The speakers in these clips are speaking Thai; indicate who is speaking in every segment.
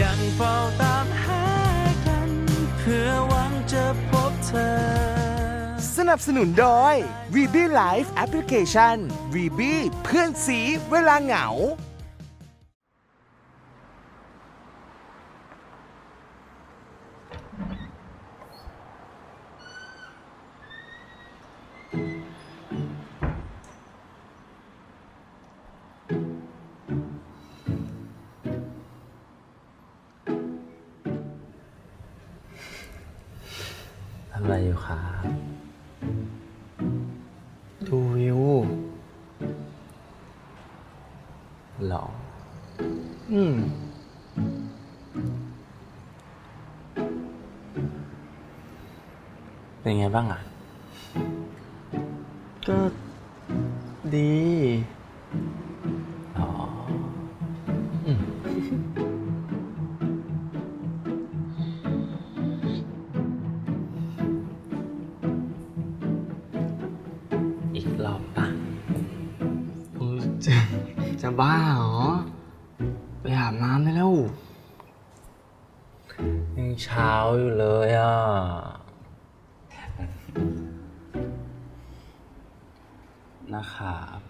Speaker 1: ยังเฝ้าตามหากัน เพื่อหวังจะพบเธอ
Speaker 2: สนับสนุนโดย v b Life Application v b เพื่อนสีเวลาเหงา
Speaker 1: อื
Speaker 3: ม
Speaker 1: เป็นไงบ้างอะ
Speaker 3: ก็ดี ไปอาบน้ำได้แล้ว
Speaker 1: ยังเช้าอยู่เลยอะ นะครับ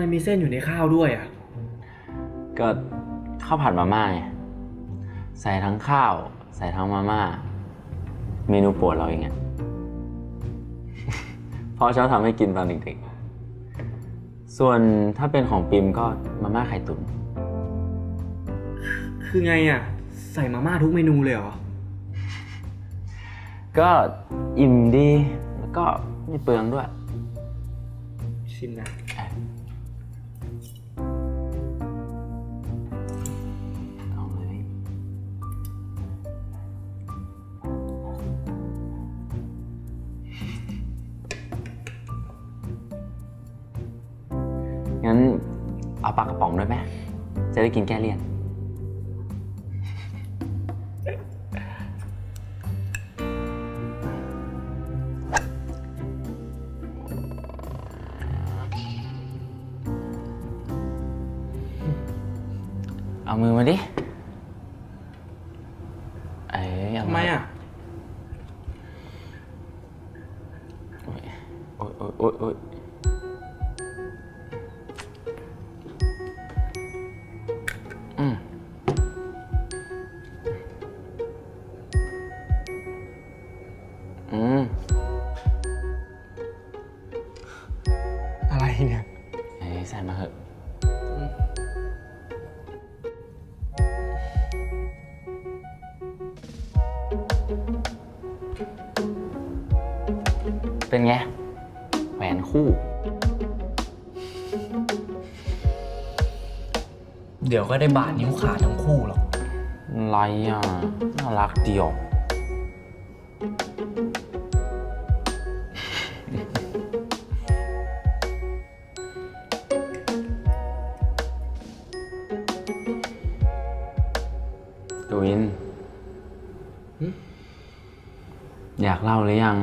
Speaker 3: ไมมีเส้นอยู่ในข้าวด้วยอะ
Speaker 1: ก็ข้าวผัดมาม่าไงใส่ทั้งข้าว ใส่ทั้งมาม่า เมนูโปรดเราเองอะ พ่อชอบทำให้กินตอนเด็กๆ ส่วนถ้าเป็นของปิมก็มาม่าไข่ตุ๋น
Speaker 3: คือไงอะ ใส่มาม่าทุกเมนูเลยเหรอ
Speaker 1: ก็อิ่มดี แล้วก็ไม่เปลืองด้วย
Speaker 3: ชิมนะ
Speaker 1: เอาปลากระป๋องด้วยไหมจะได้กินแก้เลี่ยน อื
Speaker 3: ก็ได้บาดนิ้วขาดทั้งคู่หรอก
Speaker 1: ไรอะ น่ารักเดียว ดูอิน อยากเล่าหรือยัง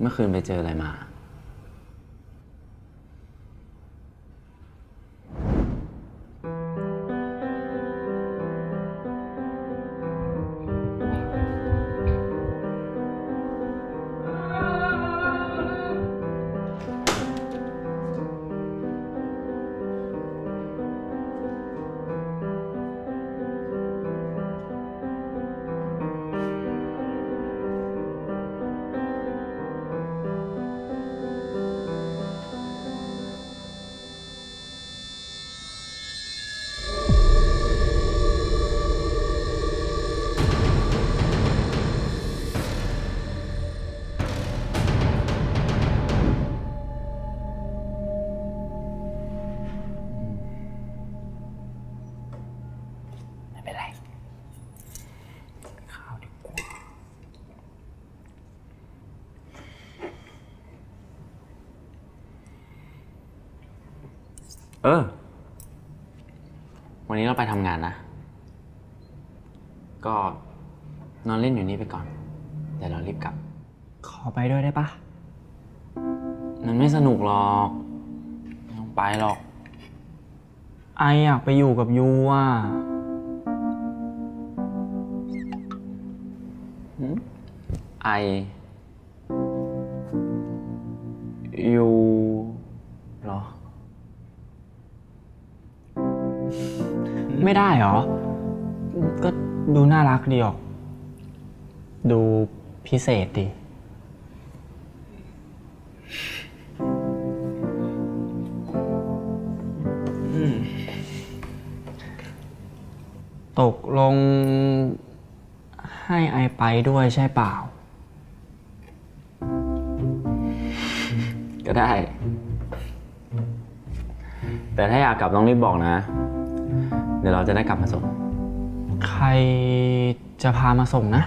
Speaker 1: เมื่อคืนไปเจออะไรมา เออ วันนี้เราไปทำงานนะ ก็นอนเล่นอยู่นี่ไปก่อน เดี๋ยวเรารีบกลับ
Speaker 3: ขอไปด้วยได้ปะ
Speaker 1: มันไม่สนุกหรอกไม่ต้องไปหรอก
Speaker 3: ไออยากไปอยู่กับยูอะ
Speaker 1: ไอ
Speaker 3: ไม่ได้เหรอ ก็ดูน่ารักดีออก ดูพิเศษดีตกลงให้ไอไปด้วยใช่เปล่า
Speaker 1: ก็ได้ แต่ถ้าอยากกลับต้องรีบบอกนะ เดี๋ยวเราจะได้กลับมาส่ง
Speaker 3: ใครจะพามาส่งนะ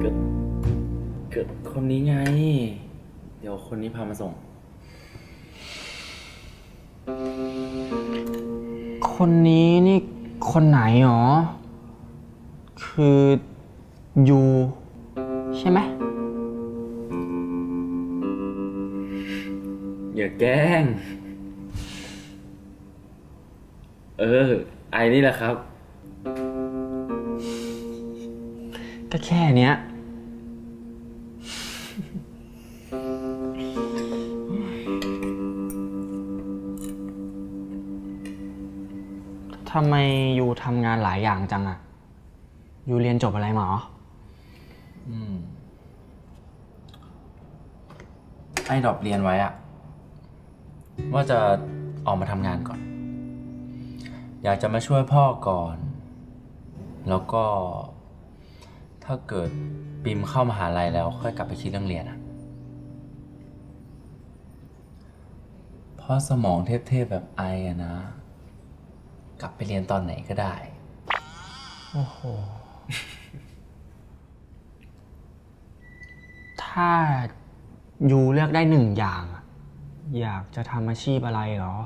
Speaker 1: เกิดเกิดคนนี้ไง เดี๋ยวคนนี้พามาส่ง
Speaker 3: คนนี้นี่คนไหนหรอ คือยูใช่ไหม
Speaker 1: อย่าแกล้ง เออ ไอนี่แหละครับ
Speaker 3: ก็แค่เนี้ย ทำไมยูทำงานหลายอย่างจังอะยูเรียนจบอะไรมาหรอ
Speaker 1: ไอ้ดรอปเรียนไว้อะว่าจะออกมาทำงานก่อน อยากจะมาช่วยพ่อก่อน แล้วก็ ถ้าเกิดปิมเข้ามหาลัยแล้ว ค่อยกลับไปคิดเรื่องเรียนอะเพราะสมองเทพๆแบบไออะนะ กลับไปเรียนตอนไหนก็ได้
Speaker 3: โอ้โห ถ้ายูเลือกได้หนึ่งอย่างอะอยากจะทำอาชีพอะไรเหรอ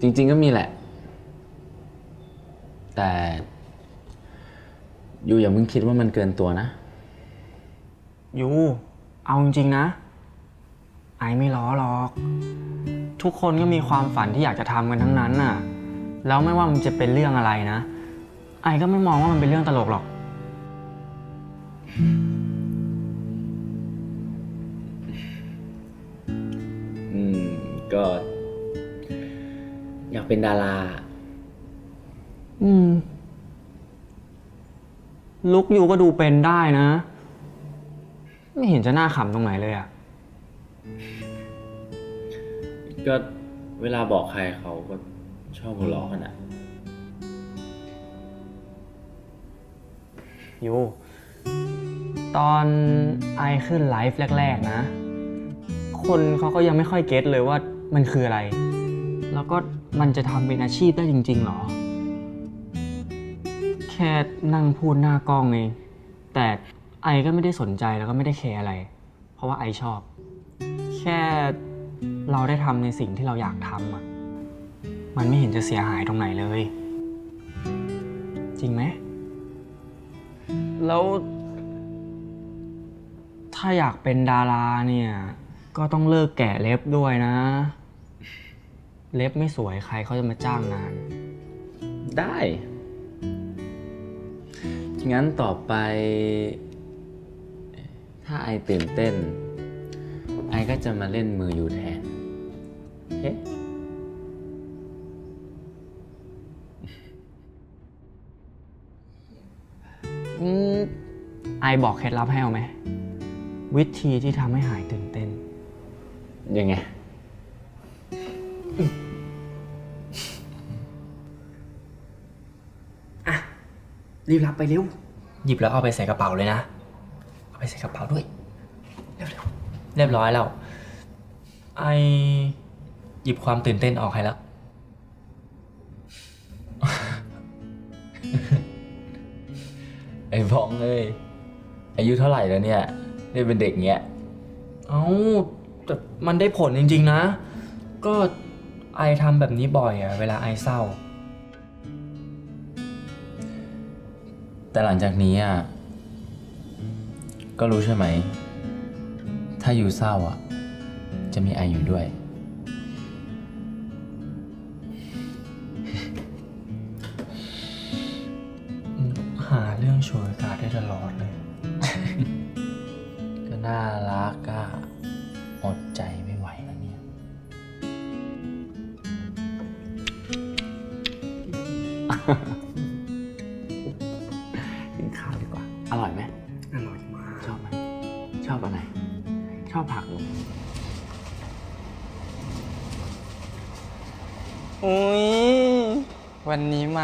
Speaker 1: จริง ๆ ก็มีแหละ แต่อยู่อย่าเพิ่งคิดว่ามันเกินตัวนะ
Speaker 3: ยูเอาจริงๆนะ ไอไม่ล้อหรอก ทุกคนก็มีความฝันที่อยากจะทำกันทั้งนั้นน่ะ แล้วไม่ว่ามันจะเป็นเรื่องอะไรนะ ไอก็ไม่มองว่ามันเป็นเรื่องตลกหรอก
Speaker 1: อืม ก็ อยากเป็นดารา
Speaker 3: อืม ลุกยูก็ดูเป็นได้นะ ไม่เห็นจะน่าขำตรงไหนเลยอะ
Speaker 1: ก็เวลาบอกใครเขาก็ชอบหัวเราะกันอะ
Speaker 3: ยูตอนไอขึ้นไลฟ์แรก ๆ นะ คนเขาก็ยังไม่ค่อยเก็ตเลยว่ามันคืออะไร แล้วก็ มันจะทำเป็นอาชีพได้จริง ๆ หรอ แค่นั่งพูดหน้ากล้องเองแต่ไอก็ไม่ได้สนใจแล้วก็ไม่ได้แคร์อะไร เพราะว่าไอชอบ แค่เราได้ทำในสิ่งที่เราอยากทำอะมันไม่เห็นจะเสียหายตรงไหนเลย จริงไหม แล้ว ถ้าอยากเป็นดาราเนี่ย ก็ต้องเลิกแกะเล็บด้วยนะ เล็บไม่สวยใครเขาจะมาจ้างงาน
Speaker 1: ได้ งั้นต่อไป ถ้าไอตื่นเต้น ไอก็จะมาเล่นมืออยู่แทนโอเค
Speaker 3: อืมไอบอกเคล็ดลับให้เอาไหม วิธีที่ทำให้หายตื่นเต้น
Speaker 1: ยังไง
Speaker 3: รีบรับไปเร็ว หยิบแล้วเอาไปใส่กระเป๋าเลยนะ เอาไปใส่กระเป๋าด้วย เร็วๆ เรียบร้อยแล้ว ไอหยิบความตื่นเต้นออกให้แล้ว
Speaker 1: ไอ้บ้องเอ้ย อายุเท่าไหร่แล้วเนี่ย ได้เป็นเด็กเงี้ย
Speaker 3: เอ้าแต่มันได้ผลจริงๆนะ ก็ไอทำแบบนี้บ่อยอะเวลาไอเศร้า
Speaker 1: แต่หลังจากนี้อะก็รู้ใช่ไหม ถ้าอยู่เศร้าอะ จะมีไออยู่ด้วย
Speaker 3: หาเรื่องฉวยโอกาสได้ตลอดเลย
Speaker 1: ก็น่ารักอะ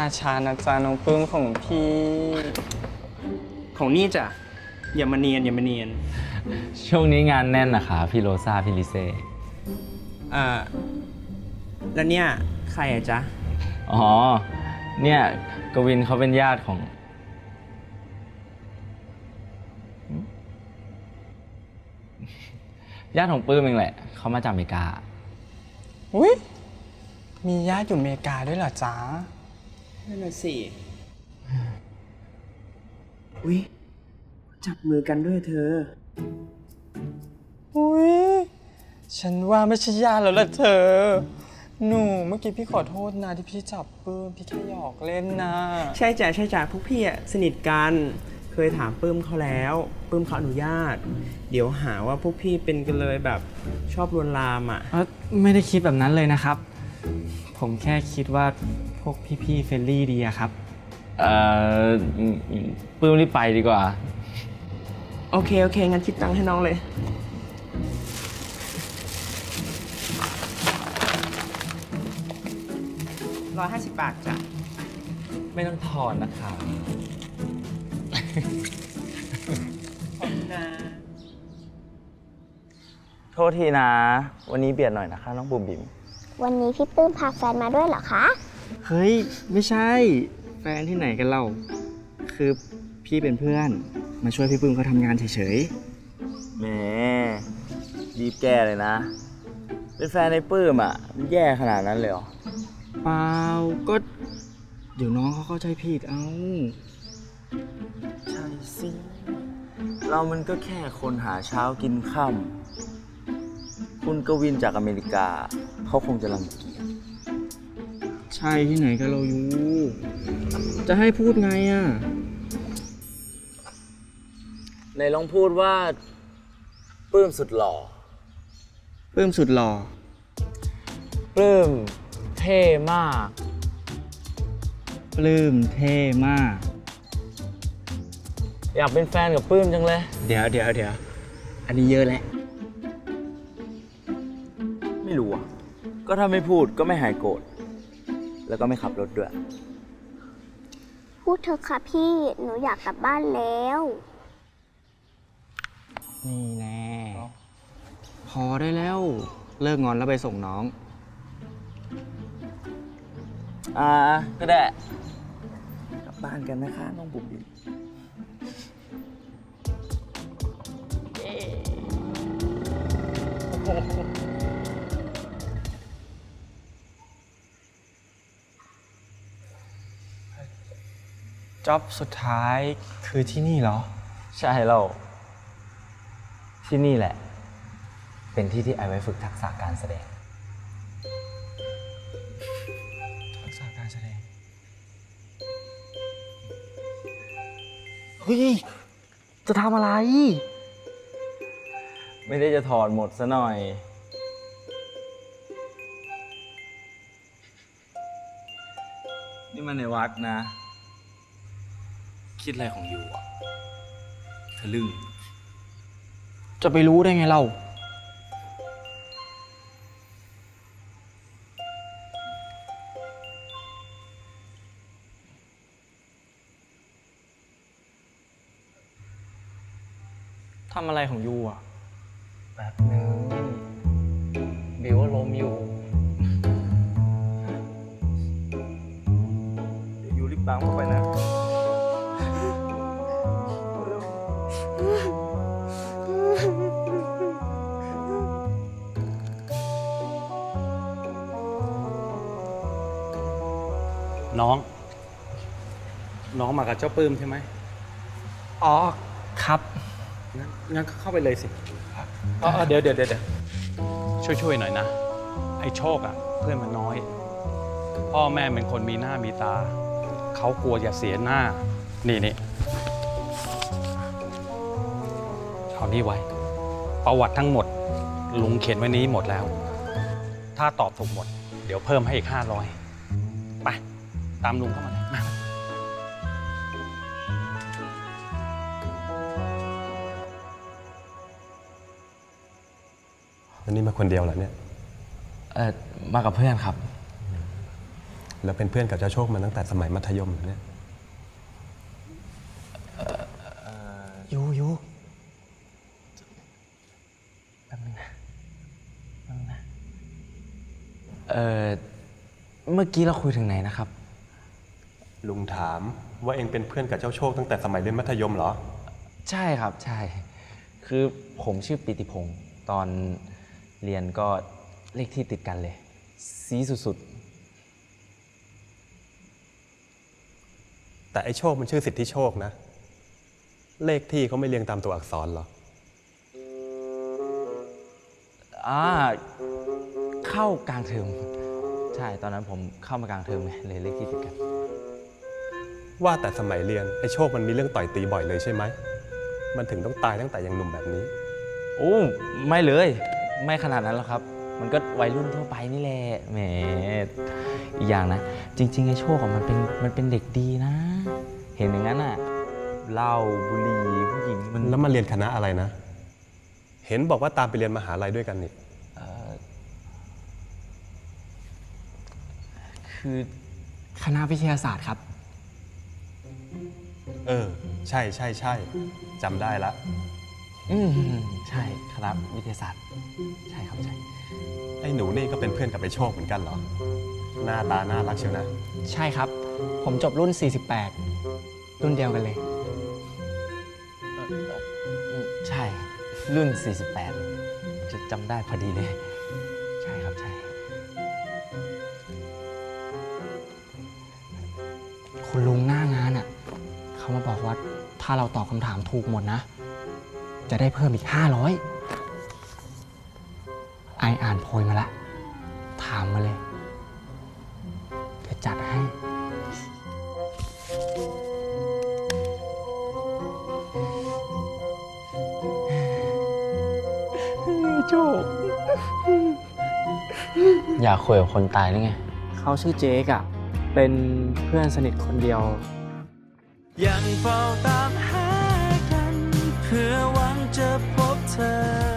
Speaker 4: วันนี้มาช้านะจ๊ะน้องปลื้มของพี่
Speaker 5: ของนี่จ้ะอย่ามาเนียนอย่ามาเนียน
Speaker 1: ช่วงนี้งานแน่นนะคะพี่โรซาพี่ลิเซ่
Speaker 5: อ่า แล้วเนี่ยใครอะจ๊ะ
Speaker 1: อ๋อ เนี่ยกวินเขาเป็นญาติของ ญาติของปื้มเองแหละ เขามาจากอเมริกา
Speaker 4: อุ้ยมีญาติอยู่อเมริกาด้วยเหรอจ๊ะ
Speaker 5: นั่นน่ะสิอุ๊ยจับมือกันด้วยเธอ
Speaker 4: อุ้ยฉันว่าไม่ใช่ญาติแล้วล่ะเธอ หนูเมื่อกี้พี่ขอโทษนะที่พี่จับปลื้มพี่แค่หยอกเล่นนะ
Speaker 5: ใช่จ้ะใช่จ้ะพวกพี่อะสนิทกัน เคยถามปื้มเขาแล้วปื้มเขาอนุญาต เดี๋ยวหาว่าพวกพี่เป็นกันเลยแบบชอบลวนลามอะ
Speaker 3: เอ้อไม่ได้คิดแบบนั้นเลยนะครับ ผมแค่คิดว่า พวกพี่ๆเฟรนลี่ดีอะครับ
Speaker 1: เอ่อปื้มรีบไปดีกว่า
Speaker 5: โอเค โอเค งั้นคิดตังค์ให้น้องเลย ร้อยห้าสิบบาทจ้ะ
Speaker 1: ไม่ต้องทอนนะคะ
Speaker 6: โทษทีนะ วันนี้เบียดหน่อยนะคะน้องบุ๋มบิ๋ม
Speaker 7: วันนี้พี่ปื้มพาแฟนมาด้วยเหรอคะ
Speaker 3: เฮ้ย ไม่ใช่ แฟนที่ไหนกันเล่าคือพี่เป็นเพื่อน มาช่วยพี่ปื้มเขาทำงานเฉย
Speaker 6: แหมรีบแก้เลยนะ เป็นแฟนในปื้มอะมันแย่ขนาดนั้นเลยเหรอ
Speaker 3: ๆเปล่าก็ เดี๋ยวน้องเขาเข้าใจผิดเอา
Speaker 6: ใช่สิ เรามันก็แค่คนหาเช้ากินค่ำคุณกวินจากอเมริกา เขาคงจะรังเกียจ
Speaker 3: ใช่ที่ไหนกันเราอยู่ จะให้พูดไงอะ
Speaker 6: ในลองพูดว่าปลื้มสุดหล่อ
Speaker 3: ปื้มสุดหล่อ
Speaker 6: ปลื้มเท่มาก
Speaker 3: ปลื้มเท่มาก
Speaker 6: อยากเป็นแฟนกับปลื้มจังเลย
Speaker 3: เดี๋ยวเดี๋ยวเดี๋ยวอันนี้เยอะแล้ว
Speaker 6: ไม่รู้อะ ก็ถ้าไม่พูดก็ไม่หายโกรธ แล้วก็ไม่ขับรถด้วย
Speaker 7: พูดเถอะค่ะพี่ หนูอยากกลับบ้านแล้ว
Speaker 3: นี่แน่ พอได้แล้ว เลิกงอนแล้วไปส่งน้อง
Speaker 6: อ่า ก็ได้ กลับบ้านกันนะคะน้องบุ๋มบิ๋ม
Speaker 3: จ็อบสุดท้ายคือที่นี่เหรอ
Speaker 1: ใช่เราที่นี่แหละ เป็นที่ที่ไอไว้ฝึกทักษะการแสดง
Speaker 3: ทักษะการแสดง เฮ้ย จะทำอะไร
Speaker 6: ไม่ได้จะถอดหมดซะหน่อย นี่มันในวัดนะ
Speaker 1: คิดอะไรของยูอะทะลึ่ง
Speaker 3: จะไปรู้ได้ไงเราทำอะไรของยูอะ
Speaker 1: แบบนึงบิวว่าล้มอยู่
Speaker 6: เดี๋ยวยูรีบตามเข้าไปนะ
Speaker 8: น้อง น้องมากับเจ้าปื้มใช่ไหม
Speaker 3: อ๋อครับ
Speaker 8: งั้นงั้นก็เข้าไปเลยสิอ๋ออ๋อเดี๋ยวเดี๋ยวเดี๋ยวเดี๋ยวช่วยช่วยหน่อยนะ ไอ้โชคอะ เพื่อนมันน้อย พ่อแม่เป็นคนมีหน้ามีตา เขากลัวจะเสียหน้า นี่นี่เอานี่ไว้ ประวัติทั้งหมด ลุงเขียนไว้นี้หมดแล้ว ถ้าตอบถูกหมด เดี๋ยวเพิ่มให้อีกห้าร้อยไป ตามลุงเข้ามาเลยมา
Speaker 9: อันนี้มาคนเดียวเหรอเนี่ย
Speaker 1: เออมากับเพื่อนครับ
Speaker 9: แล้วเป็นเพื่อนกับเจ้าโชคมาตั้งแต่สมัยมัธยมเหรอเนี่ย
Speaker 3: ยูยู
Speaker 1: เออเมื่อกี้เราคุยถึงไหนนะครับ
Speaker 9: ลุงถามว่าเองเป็นเพื่อนกับเจ้าโชคตั้งแต่สมัยเรียนมัธยมเหรอ
Speaker 1: ใช่ครับใช่ คือผมชื่อปิติพงศ์ตอนเรียนก็เลขที่ติดกันเลยซีสุด
Speaker 9: แต่ไอ้โชคมันชื่อสิทธิโชคนะ เลขที่เขาไม่เรียงตามตัวอักษรเหรอ
Speaker 1: ๆอ่า เข้ากลางเทอมใช่ ตอนนั้นผมเข้ามากลางเทอมไงเลยเลขที่ติดกัน
Speaker 9: ว่าแต่สมัยเรียนไอ้โชคมันมีเรื่องต่อยตีบ่อยเลยใช่ไหม มันถึงต้องตายตั้งแต่ยังหนุ่มแบบนี้
Speaker 1: โอ้ไม่เลย ไม่ขนาดนั้นหรอกครับ มันก็วัยรุ่นทั่วไปนี่แหละแหมอีกอย่างนะ จริง ๆ ไอ้โชคอะมันเป็นมันเป็นเด็กดีนะ เห็นอย่างนั้นอะเหล้าบุหรี่ผู้หญิงมัน
Speaker 9: แล้วมาเรียนคณะอะไรนะ เห็นบอกว่าตามไปเรียนมหาลัยด้วยกันนี่
Speaker 1: เอ่อคือ
Speaker 3: คณะวิทยาศาสตร์ครับ
Speaker 9: เออ ใช่ใช่ใช่จำได้ละ
Speaker 1: อืมใช่คณะวิทยาศาสตร์ ใช่ครับใช่
Speaker 9: ไอ้หนูนี่ก็เป็นเพื่อนกับไอ้โชคเหมือนกันเหรอ หน้าตาน่ารักเชียวนะ
Speaker 3: ใช่ครับ ผมจบรุ่น 48 รุ่นเดียวกันเลย
Speaker 1: อืมใช่ รุ่น 48 จะจำได้พอดีเลย
Speaker 3: เขามาบอกว่าถ้าเราตอบคำถามถูกหมดนะ จะได้เพิ่มอีก 500ไออ่านโพยมาละ ถามมาเลยเดี๋ยวจัดให้
Speaker 1: อยากคุยกับคนตายหรือไง
Speaker 3: เขาชื่อเจ๊กอะเป็นเพื่อนสนิทคนเดียว
Speaker 6: ยังเฝ้าตามหากัน เพื่อหวังจะพบเธอ